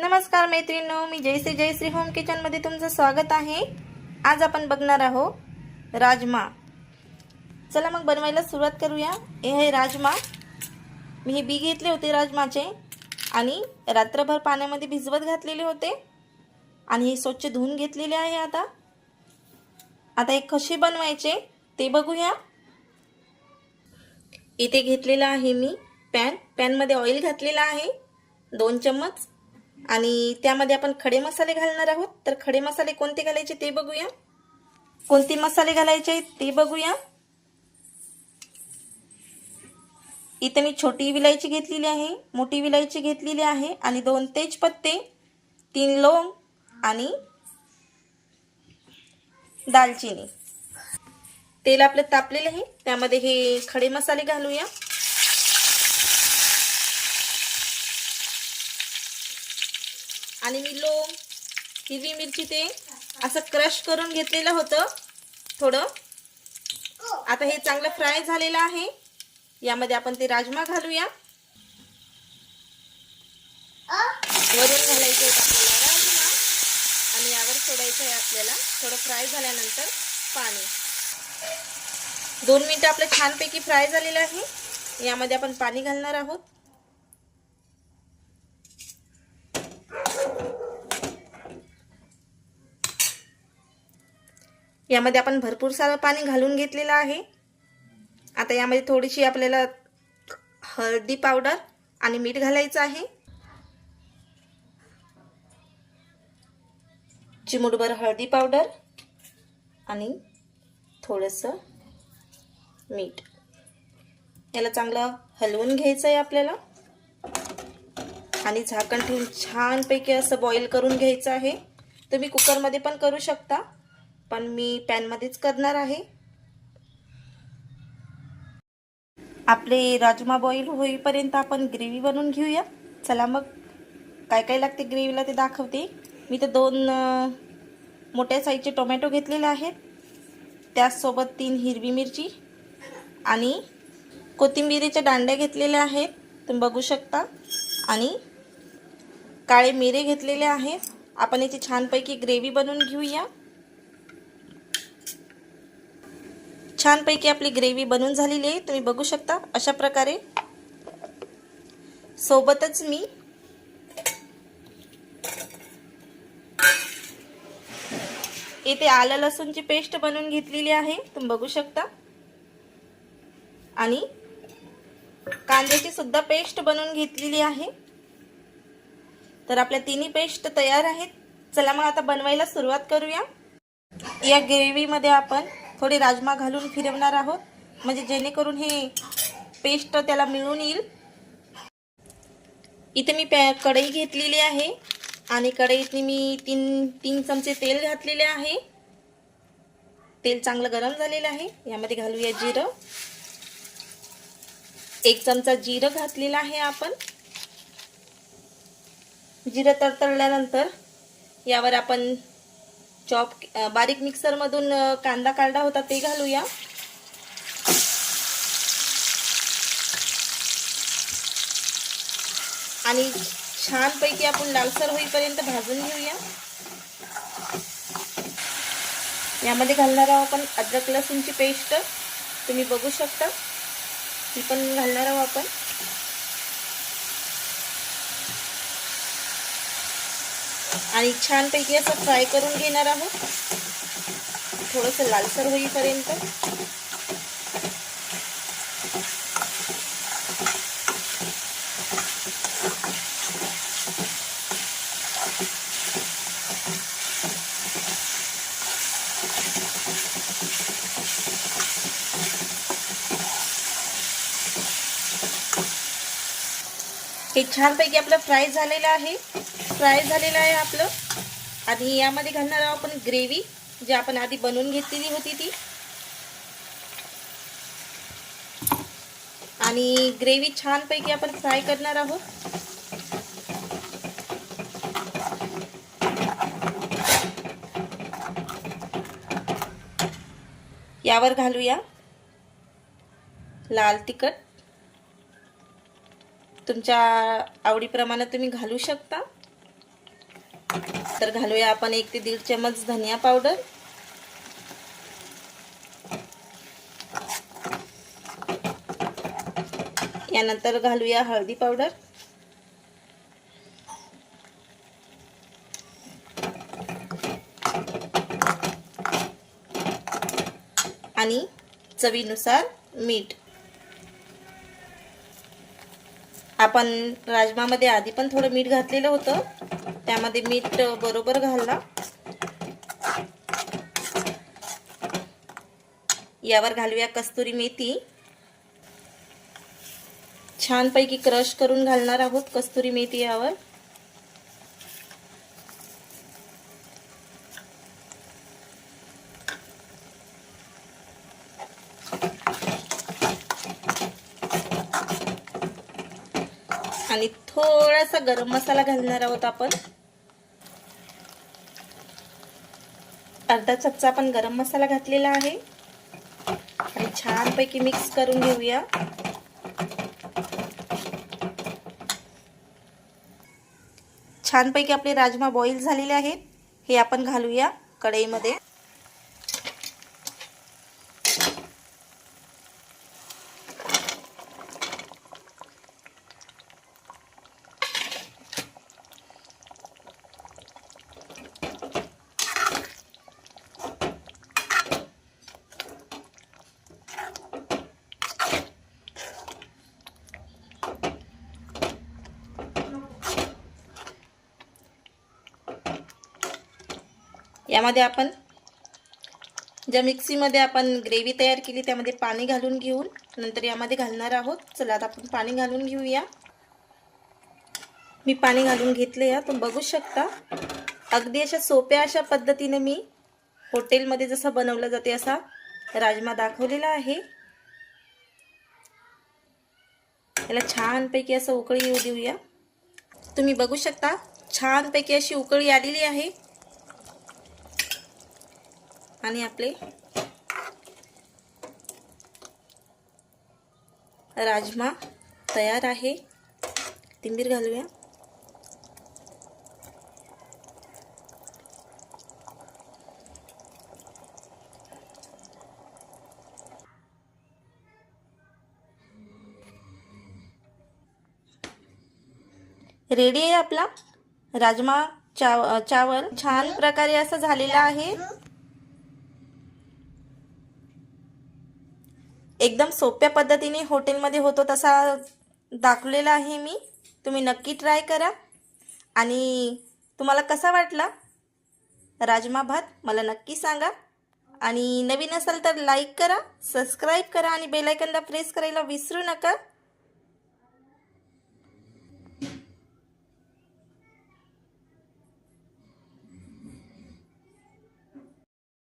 नमस्कार मैत्रिणो मी जयश्री जयश्री होम किचनमध्ये तुमचं स्वागत आहे. आज आपण बघणार आहोत राजमा. चला मग बनवायला सुरुवात करूया. हे आहे राजमा. मी हे बी घेतले होते राजमाचे आणि रात्रभर पाण्यामध्ये भिजवत घातलेले होते. आणि हे स्वच्छ धुवून घेतलेले आहे आता. आता हे कसे बनवायचे ते बघूया. इथे घेतलेलं आहे मी पॅन. पॅनमध्ये ऑइल घातलेलं आहे. दोन चम्मच. आणि त्यामध्ये आपण खडे मसाले घालणार आहोत. तर खडे मसाले कोणते घालायचे ते बघूया. कोणते मसाले घालायचे ते बघूया. इथे मी छोटी विलायची घेतलेली आहे मोठी विलायची घेतलेली आहे आणि दोन तेजपत्ते तीन लवंग आणि दालचिनी. तेल आपलं तापलेलं आहे. त्यामध्ये हे खडे मसाले घालूया. आणि मी लोंग हिरवी मिरची ते असं क्रश करून घेतलेलं होतं थोडं. आता हे चांगलं फ्राय झालेलं आहे. यामध्ये आपण ते राजमा घालूया. वरून घालायचं आहेत आपल्याला राजमा. आणि यावर सोडायचं आहे आपल्याला थोडं फ्राय झाल्यानंतर पाणी. दोन मिनटं आपलं छानपैकी फ्राय झालेलं आहे. यामध्ये आपण पाणी घालणार आहोत. यामध्ये आपण भरपूर सारं पाणी घालून घेतलेलं आहे. आता यामध्ये थोडीशी आपल्याला हळदी पावडर आणि मीठ घालायचं आहे. चिमुटभर हळदी पावडर आणि थोडंसं मीठ. याला चांगलं हलवून घ्यायचं आहे आपल्याला. आणि झाकण ठेवून छानपैकी असं बॉईल करून घ्यायचं आहे. तुम्ही कुकरमध्ये पण करू शकता. पण मी पॅनमध्येच करणार आहे. आपले राजमा बॉईल होईपर्यंत आपण ग्रेव्ही बनवून घेऊया. चला मग. काय काय लागते ग्रेव्हीला ते दाखवते. मी तर दोन मोठ्या साईजचे टोमॅटो घेतलेले आहेत. त्याचसोबत तीन हिरवी मिरची आणि कोथिंबिरीच्या दांड्या घेतलेल्या आहेत. तुम्ही बघू शकता. आणि काळे मिरे घेतलेले आहेत. आपण याची छानपैकी ग्रेव्ही बनवून घेऊया. छानपैकी आपली ग्रेव्ही बनून झालेली आहे. तुम्ही बघू शकता अशा प्रकारे. सोबतच मी इथे आलं लसूणची पेस्ट बनवून घेतलेली आहे. तुम्ही बघू शकता. आणि कांद्याची सुद्धा पेस्ट बनवून घेतलेली आहे. तर आपल्या तिन्ही पेस्ट तयार आहेत. चला मग आता बनवायला सुरुवात करूया. या ग्रेव्हीमध्ये आपण थोडे राजमा घालून फिरवणार आहोत. म्हणजे जेणेकरून हे पेस्ट त्याला मिळून येईल. इथे मी पॅ कढई घेतलेली आहे. आणि कढईत मी तीन तीन चमचे तेल घातलेले आहे. तेल चांगलं गरम झालेलं आहे. यामध्ये घालूया जिरं. एक चमचा जिरं घातलेला आहे आपण. जिरं तरतळल्यानंतर यावर आपण चॉप बारीक मिक्सरमधून कांदा काढला होता ते घालूया. आणि छानपैकी आपण लालसर होईपर्यंत भाजून घेऊया. यामध्ये घालणार आहोत आपण अद्रक लसूणची पेस्ट. तुम्ही बघू शकता. ती पण घालणार आहोत आपण. आणि छानपैकी असं फ्राय करून घेणार आहोत. थोडंसं लालसर होईपर्यंत. हे छानपैकी आपलं फ्राय झालेलं आहे. फ्राय झालेलं आहे आपलं. आणि यामध्ये घालणार आहोत आपण ग्रेव्ही जी आपण आधी बनवून घेतलेली होती ती. आणि ग्रेव्ही छानपैकी आपण फ्राय करणार आहोत. यावर घालूया लाल तिखट. तुमच्या आवडीप्रमाणे तुम्ही घालू शकता. तर घालूया आपण एक ते दीड चमच धनिया पावडर. यानंतर घालूया हळदी पावडर. आणि चवीनुसार मीठ. आपण राजमामध्ये आधी पण थोडं मीठ घातलेलं होतं. त्यामध्ये मीठ बरोबर घालला यावर घालूया कस्तुरी मेथी. छानपैकी क्रश करून घालणार आहोत कस्तुरी मेथी यावर. आणि थोडासा गरम मसाला घालणार आहोत आपण. अर्धा चमचा आपण गरम मसाला घातलेला आहे. आणि छानपैकी मिक्स करून घेऊया. छानपैकी आपले राजमा बॉईल झालेले आहेत. हे आपण घालूया कढईमध्ये. यामध्ये आपण ज्या मिक्सीमध्ये आपण ग्रेव्ही तयार केली त्यामध्ये पाणी घालून घेऊन नंतर यामध्ये घालणार आहोत. चला आता आपण पाणी घालून घेऊया. मी पाणी घालून घेतले या तुम्ही बघू शकता. अगदी अशा सोप्या अशा पद्धतीने मी हॉटेलमध्ये जसं बनवलं जाते असा राजमा दाखवलेला आहे. याला छानपैकी असं उकळी येऊ देऊया. तुम्ही बघू शकता छानपैकी अशी उकळी आलेली आहे. आणि आपले राजमा तयार आहे. तिंबीर घालूया. रेडी आहे आपला? राजमा चाव चावल. छान प्रकारे असं झालेला आहे. एकदम सोप्या पद्धतीने हॉटेलमध्ये होतो तसा दाखवलेला आहे मी. तुम्ही नक्की ट्राय करा. आणि तुम्हाला कसा वाटला? राजमा भात मला नक्की सांगा. आणि नवीन असाल तर लाईक करा सबस्क्राईब करा आणि बेलायकनला प्रेस करायला विसरू नका.